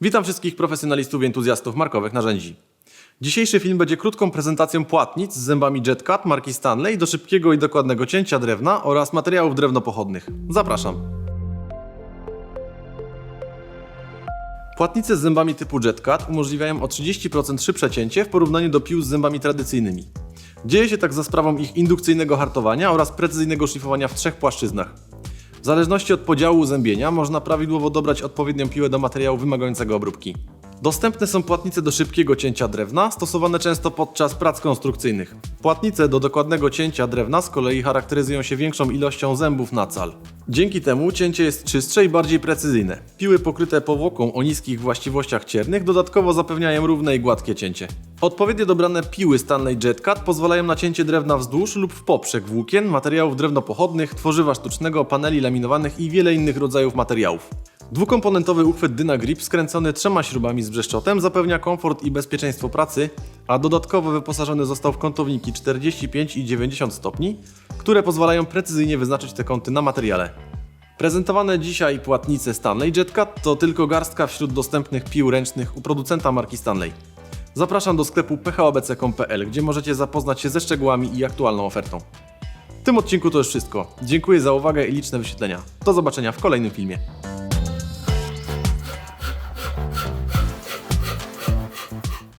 Witam wszystkich profesjonalistów i entuzjastów markowych narzędzi. Dzisiejszy film będzie krótką prezentacją płatnic z zębami JetCut marki Stanley do szybkiego i dokładnego cięcia drewna oraz materiałów drewnopochodnych. Zapraszam. Płatnice z zębami typu JetCut umożliwiają o 30% szybsze cięcie w porównaniu do pił z zębami tradycyjnymi. Dzieje się tak za sprawą ich indukcyjnego hartowania oraz precyzyjnego szlifowania w trzech płaszczyznach. W zależności od podziału uzębienia można prawidłowo dobrać odpowiednią piłę do materiału wymagającego obróbki. Dostępne są płatnice do szybkiego cięcia drewna, stosowane często podczas prac konstrukcyjnych. Płatnice do dokładnego cięcia drewna z kolei charakteryzują się większą ilością zębów na cal. Dzięki temu cięcie jest czystsze i bardziej precyzyjne. Piły pokryte powłoką o niskich właściwościach ciernych dodatkowo zapewniają równe i gładkie cięcie. Odpowiednio dobrane piły Stanley JetCut pozwalają na cięcie drewna wzdłuż lub w poprzek włókien, materiałów drewnopochodnych, tworzywa sztucznego, paneli laminowanych i wiele innych rodzajów materiałów. Dwukomponentowy uchwyt Dynagrip skręcony trzema śrubami z brzeszczotem zapewnia komfort i bezpieczeństwo pracy, a dodatkowo wyposażony został w kątowniki 45 i 90 stopni, które pozwalają precyzyjnie wyznaczyć te kąty na materiale. Prezentowane dzisiaj płatnice Stanley JetCut to tylko garstka wśród dostępnych pił ręcznych u producenta marki Stanley. Zapraszam do sklepu phobc.pl, gdzie możecie zapoznać się ze szczegółami i aktualną ofertą. W tym odcinku to już wszystko. Dziękuję za uwagę i liczne wyświetlenia. Do zobaczenia w kolejnym filmie.